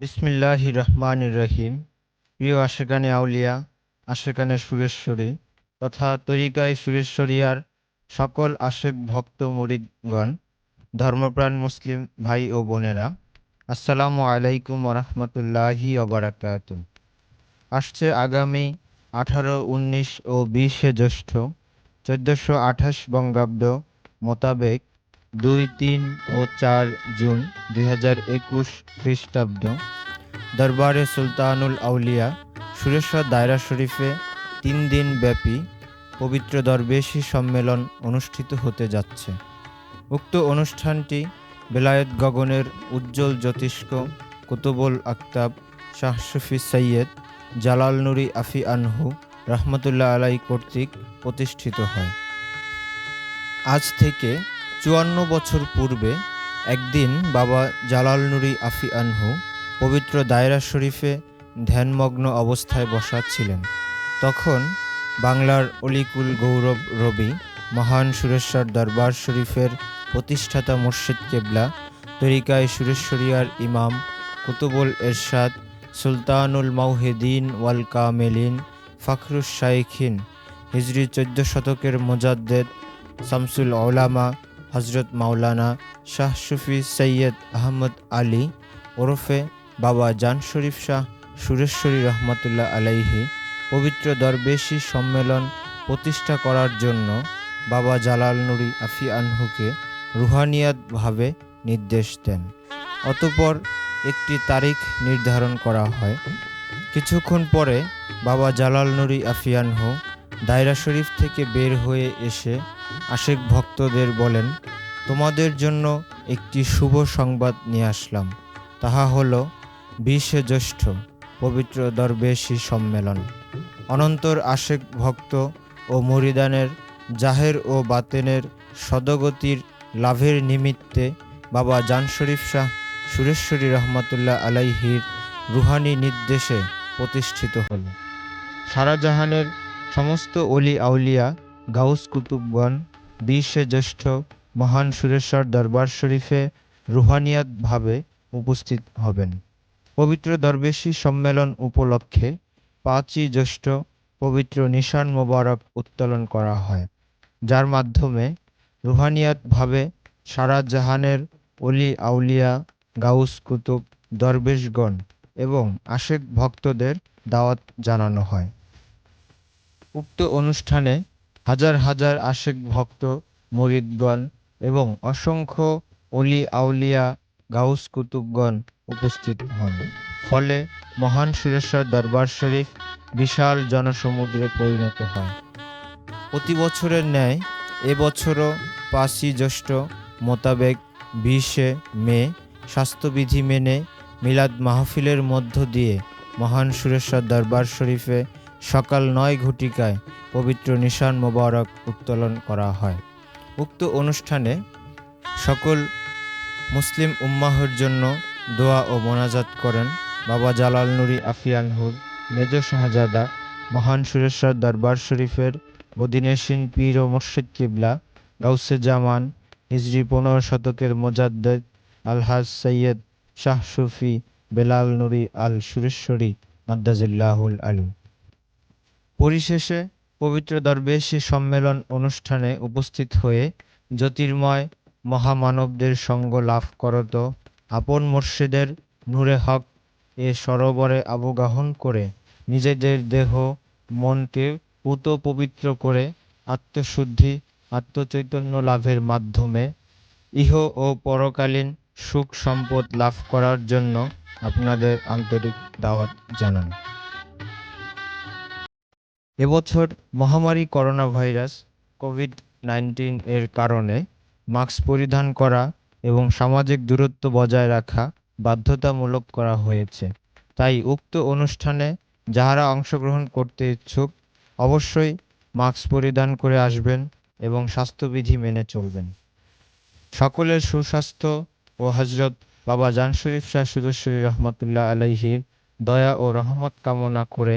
বিসমিল্লাহ রহমান রহিম প্রিয় আশেকানে আউলিয়া আশেকানে সুরেশ্বরী তথা তরিকায় সুরেশ্বরিয়ার সকল আশেক ভক্ত মুরিদগণ, ধর্মপ্রাণ মুসলিম ভাই ও বোনেরা, আসসালামু আলাইকুম রহমতুল্লাহি অবরাকাত আসছে আগামী আঠারো, উনিশ ও বিশে জ্যৈষ্ঠ চোদ্দোশো আঠাশ বঙ্গাব্দ মোতাবেক দুই, তিন ও চার জুন দুই হাজার একুশ খ্রিস্টাব্দ, দরবারে সুলতানুল আউলিয়া, সুরেশ্বর দায়রা শরীফে তিন দিন ব্যাপী পবিত্র দরবেশী সম্মেলন অনুষ্ঠিত হতে যাচ্ছে। উক্ত অনুষ্ঠানটি বেলায়েত গগনের উজ্জ্বল জ্যোতিষ্ক কুতুবুল আক্তাব শাহ সুফি সৈয়দ জালাল নুরি আফি আনহু রহমতুল্লাহ আলাই কর্তৃক প্রতিষ্ঠিত হয়। আজ থেকে চুয়ান্ন বছর পূর্বে একদিন বাবা জালাল নুরি আফি আনহু পবিত্র দায়রা শরীফে ধ্যানমগ্ন অবস্থায় বসা ছিলেন তখন বাংলার অলিকুল গৌরব রবি, মহান সুরেশ্বর দরবার শরীফের প্রতিষ্ঠাতা মুর্শিদ কেবলা, তরিকায় সুরেশ্বরিয়ার ইমাম কুতুবুল এরশাদ, সুলতানুল মাউহেদিন ওয়াল কামেলিন, ফখরুস শাইখিন, হিজরি চোদ্দ শতকের মোজাদ্দেদ, শামসুল ওলামা হজরত মাওলানা শাহ সুফি সৈয়দ আহমদ আলী ওরফে বাবা জান শরীফ শাহ সুরেশ্বরী রহমতুল্লাহ আলাইহি পবিত্র দরবেশী সম্মেলন প্রতিষ্ঠা করার জন্য বাবা জালাল নুরি আফি আনহুকে রুহানিয়াতভাবে নির্দেশ দেন। অতপর একটি তারিখ নির্ধারণ করা হয়। কিছুক্ষণ পরে বাবা জালাল নুরি আফিয়ানহু দায়রা শরীফ থেকে বের হয়ে এসে আশেক ভক্তদের বলেন, তোমাদের জন্য একটি শুভ সংবাদ নিয়ে আসলাম। তাহা হল বিশে জ্যৈষ্ঠ পবিত্র দরবেশী সম্মেলন। অনন্তর আশেক ভক্ত ও মরিদানের, জাহের ও বাতেনের সদগতির লাভের নিমিত্তে বাবা জান শরীফ শাহ সুরেশ্বরী রহমতুল্লাহ আলাইহির রুহানি নির্দেশে প্রতিষ্ঠিত হল সারাজাহানের সমস্ত অলি আউলিয়া, গাউস কুতুবগণ বিশে জ্যৈষ্ঠ মহান সুরেশ্বর দরবার শরীফে রুহানিয়াতভাবে উপস্থিত হবেন। পবিত্র দরবেশী সম্মেলন উপলক্ষে পাঁচই জ্যৈষ্ঠ পবিত্র নিশান মোবারক উত্তোলন করা হয়। যার মাধ্যমে রুহানিয়াতভাবে সারা জাহানের অলি আউলিয়া, গাউস কুতুব, দরবেশগণ এবং আশেক ভক্তদের দাওয়াত জানানো হয়। উক্ত অনুষ্ঠানে হাজার হাজার আশেক ভক্ত, মরিদগণ এবং অসংখ্য অলি আউলিয়া, গাউস কুতুবগণ উপস্থিত হন। ফলে মহান সুরেশ্বর দরবার শরীফ বিশাল জনসমুদ্রে পরিণত হয়। প্রতি বছরের ন্যায় এবছরও পাঁচই জ্যৈষ্ঠ মোতাবেক বিশে মে স্বাস্থ্যবিধি মেনে মিলাদ মাহফিলের মধ্য দিয়ে মহান সুরেশ্বর দরবার শরীফে সকাল নয় ঘটিকায় পবিত্র নিশান মোবারক উত্তোলন করা হয়। উক্ত অনুষ্ঠানে সকল মুসলিম উম্মাহর জন্য দোয়া ও মোনাজাত করেন বাবা জালাল নুরি আফিয়ানহুর মেজ শাহজাদা, মহান সুরেশ্বর দরবার শরীফের বদিনেশিন পীর ও মুর্শিদ কিবলা, গাউসে জামান, হিজরি পনেরো শতকের মোজাদ্দেদ, আলহাজ সৈয়দ শাহ সুফি বেলাল নুরি আল সুরেশ্বরী, মাদ্দাজিল্লাহুল আলী পরিশেষে পবিত্র দরবেশী সম্মেলন অনুষ্ঠানে উপস্থিত হয়ে জ্যোতির্ময় মহামানবদের সঙ্গ লাভ করত। আপন মুর্শিদের নূরে হক এ সরোবরে আবগাহন করে নিজেদের দেহ, মনকে পুত পবিত্র করে আত্মশুদ্ধি, আত্মচৈতন্য লাভের মাধ্যমে ইহ ও পরকালীন সুখ সম্পদ লাভ করার জন্য আপনাদের আন্তরিক দাওয়াত জানান। এবছর মহামারী করোনা ভাইরাস কোভিড নাইন্টিন এর কারণে মাস্ক পরিধান করা এবং সামাজিক দূরত্ব বজায় রাখা বাধ্যতামূলক করা হয়েছে। তাই উক্ত অনুষ্ঠানে যাহারা অংশগ্রহণ করতে ইচ্ছুক, অবশ্যই মাস্ক পরিধান করে আসবেন এবং স্বাস্থ্যবিধি মেনে চলবেন। সকলের সুস্বাস্থ্য ও হজরত বাবা জান শরীফ শাহ সুদশ্বরী রহমতুল্লাহ আলাইহির দয়া ও রহমত কামনা করে